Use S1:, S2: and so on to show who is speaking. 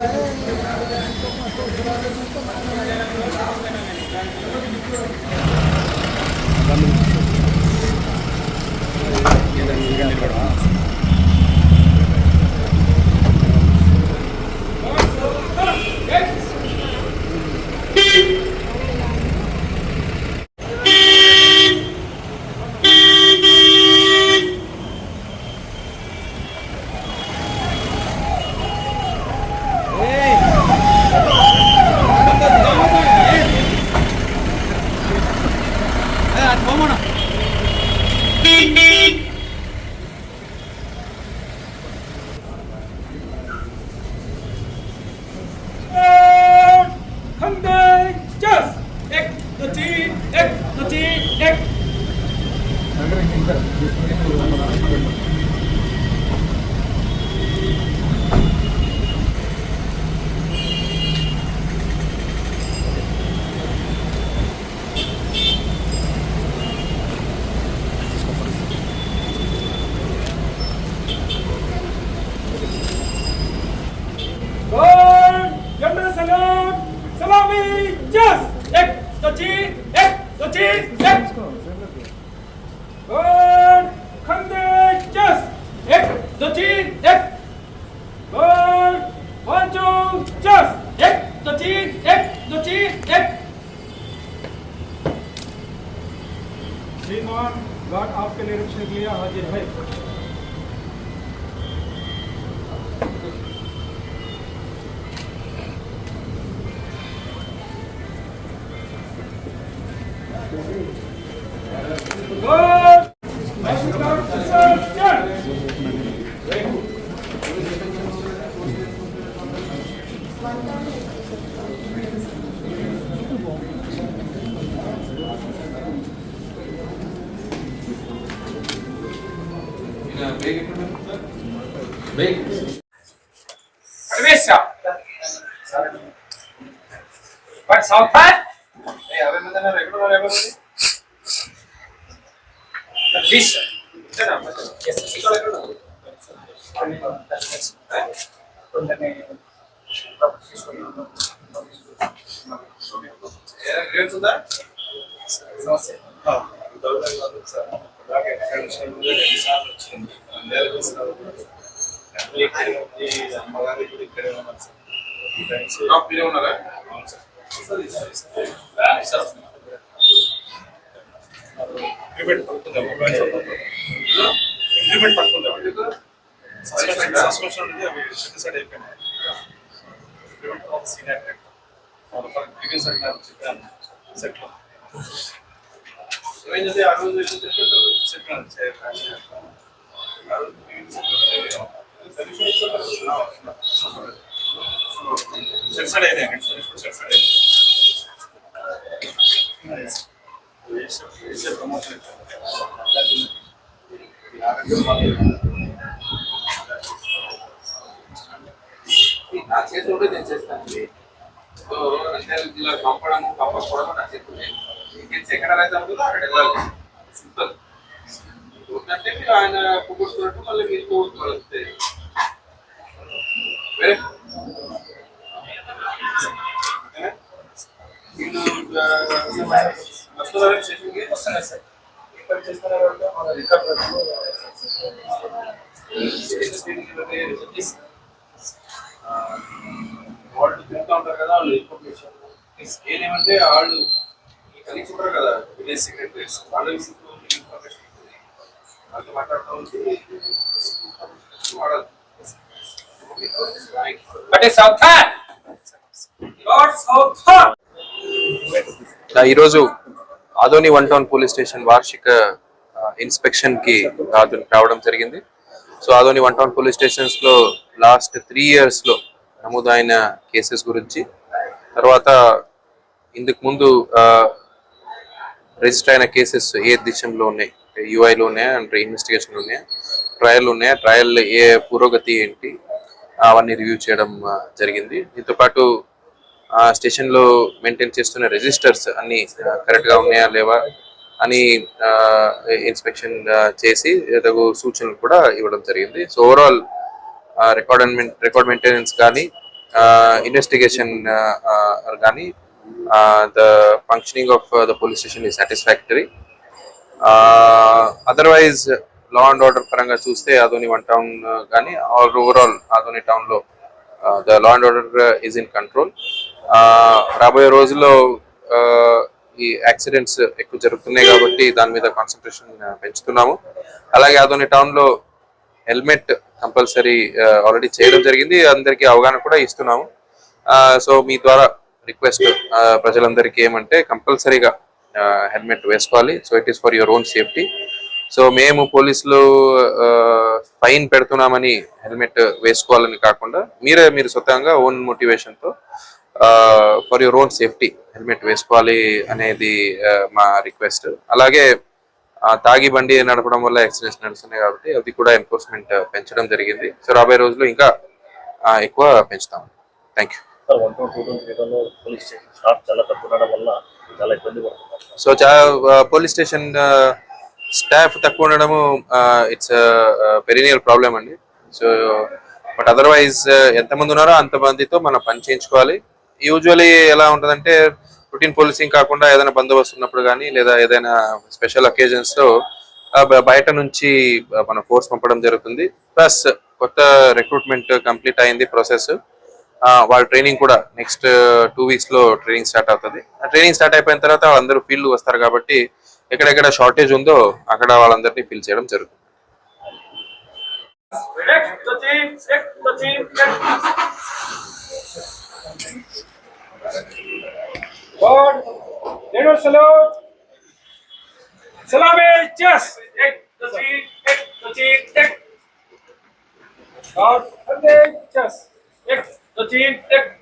S1: Gracias. Thank you. श्रीमान घाट आपके निरीक्षण के लिए हाजिर है Thank you. ఏమవుతుందా
S2: సమస్య సార్ అలాగే సార్ వచ్చింది నంద్యాలకు వస్తారు. ఫ్యామిలీ ఇక్కడే ఉంది? అమ్మగారు కూడా ఇక్కడే ఉన్నారు సార్. ఈ టైమ్స్ మీరే ఉన్నారా?
S3: అవును సార్. సార్ సీనియర్ ప్రీవియస్ అంటున్నారు చెప్పాను. సెట్లో చెప్పాను సెట్సైడ్ అయినాయి సెట్సైడ్ అయినాయి
S2: నా చేతి ఉంటే నేను చేస్తాను సో నంద్యాల జిల్లా పంపడం నా చేతిలో ఇంకేం ఎక్కడ రైతు అవుతుందో అక్కడ వెళ్ళాలి సింపుల్ మీరు ఆయన పొగుడుతున్నట్టు మళ్ళీ మీరు అంతే వస్తున్నారా స్టేషన్కి వస్తున్నారు సార్. ఇక్కడ చేస్తున్నారు అంటే మన రికార్డ్ వాళ్ళు తింటా ఉంటారు కదా వాళ్ళు ఇన్ఫర్మేషన్ ఏమేమంటే వాళ్ళు ఈ కలిసి ఉంటారు కదా విలేజ్ సెక్రటరీస్ వాళ్ళు
S4: ఈరోజు Adoni one town police station వార్షిక ఇన్స్పెక్షన్కి రావడం జరిగింది. So Adoni one town police స్టేషన్స్లో last three ఇయర్స్లో నమోదైన కేసెస్ గురించి తర్వాత ఇందుకు ముందు రిజిస్టర్ అయిన కేసెస్ ఏ దిశలో ఉన్నాయి? యూఐలో ఉన్నాయా? అంటే ఇన్వెస్టిగేషన్ ఉన్నాయా? ట్రయల్ ఉన్నాయా? ట్రయల్ ఏ పురోగతి ఏంటి? అవన్నీ రివ్యూ చేయడం జరిగింది. దీంతో పాటు స్టేషన్లో స్టేషన్లో మెయింటైన్ చేస్తున్న రిజిస్టర్స్ అన్ని కరెక్ట్గా ఉన్నాయా లేవా అని ఇన్స్పెక్షన్ చేసి తగు సూచనలు కూడా ఇవ్వడం జరిగింది. So overall record record maintenance కానీ ఇన్వెస్టిగేషన్ కానీ the functioning of the police station ఈ satisfactory otherwise law and order పరంగా చూస్తే ఆదోని వన్ టౌన్ కానీ ఆల్ ఓవరాల్ ఆదోని టౌన్లో the law and order is in control రాబోయే రోజుల్లో uh, ఈ యాక్సిడెంట్స్ ఎక్కువ జరుగుతున్నాయి కాబట్టి దాని మీద కాన్సన్ట్రేషన్ uh, పెంచుతున్నాము. అలాగే ఆదోని టౌన్లో హెల్మెట్ కంపల్సరీ ఆల్రెడీ చేయడం జరిగింది. అందరికీ అవగాహన కూడా ఇస్తున్నాము. Uh, సో మీ ద్వారా రిక్వెస్ట్ ప్రజలందరికీ ఏమంటే కంపల్సరీగా హెల్మెట్ వేసుకోవాలి. So it is for your own safety so మేము పోలీసులు ఫైన్ పెడుతున్నామని హెల్మెట్ వేసుకోవాలని కాకుండా మీరే మీరు స్వతంగా own మోటివేషన్తో for your own safety helmet వేసుకోవాలి అనేది మా రిక్వెస్ట్. అలాగే తాగి బండి నడపడం వల్ల యాక్సిడెంట్స్ నడుస్తున్నాయి కాబట్టి అది కూడా ఎన్ఫోర్స్మెంట్ పెంచడం జరిగింది. సో రాబోయే రోజులు ఇంకా ఎక్కువ పెంచుతాం. థ్యాంక్ యూ
S5: చెప్తారు one two two two police station staff చాలా తక్కువ ఉండడం వల్ల చాలా ఇబ్బంది పడుతున్నారు.
S4: సో చా పోలీస్ స్టేషన్ స్టాఫ్ తక్కువ ఉండడము ఇట్స్ పెరినియల్ ప్రాబ్లం అండి. సో బట్ అదర్వైజ్ ఎంతమంది ఉన్నారో అంతమందితో మనం పని చేయించుకోవాలి. యూజువలీ ఎలా ఉంటుందంటే రొటీన్ పోలీసింగ్ కాకుండా ఏదైనా బందోబస్తు ఉన్నప్పుడు కానీ లేదా ఏదైనా స్పెషల్ అకేజన్స్లో బయట నుంచి మన ఫోర్స్ పంపడం జరుగుతుంది. ప్లస్ కొత్త రిక్రూట్మెంట్ కంప్లీట్ అయింది ప్రాసెస్ వాళ్ళ ట్రైనింగ్ కూడా నెక్స్ట్ టూ వీక్స్లో ట్రైనింగ్ స్టార్ట్ అవుతుంది ఆ ట్రైనింగ్ స్టార్ట్ అయిపోయిన తర్వాత వాళ్ళందరూ ఫీల్డ్ వస్తారు కాబట్టి ఎక్కడెక్కడ షార్టేజ్ ఉందో అక్కడ వాళ్ళందరినీ ఫిల్ చేయడం జరుగుతుంది
S1: Next, एक दो तीन एक